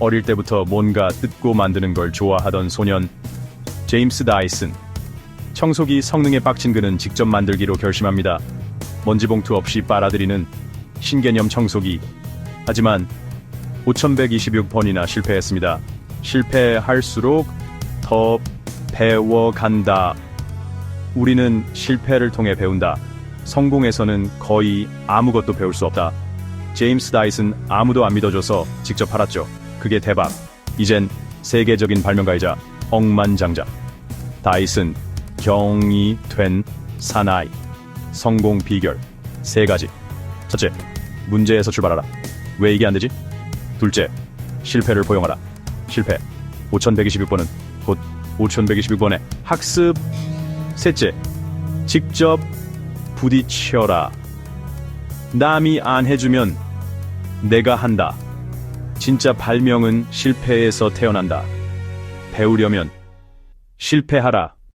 어릴 때부터 뭔가 뜯고 만드는 걸 좋아하던 소년 제임스 다이슨 청소기 성능에 빡친 그는 직접 만들기로 결심합니다. 먼지 봉투 없이 빨아들이는 신개념 청소기. 하지만 5126번이나 실패했습니다. 실패할수록 더 배워간다. 우리는 실패를 통해 배운다. 성공에서는 거의 아무것도 배울 수 없다. 제임스 다이슨 아무도 안 믿어줘서 직접 팔았죠. 그게 대박. 이젠 세계적인 발명가이자 억만장자. 다이슨 경이 된 사나이. 성공 비결 세 가지. 첫째, 문제에서 출발하라. 왜 이게 안 되지? 둘째, 실패를 포용하라. 실패. 5126번은 곧 5126번의 학습. 셋째, 직접 부딪혀라. 남이 안 해주면 내가 한다. 진짜 발명은 실패에서 태어난다. 배우려면 실패하라.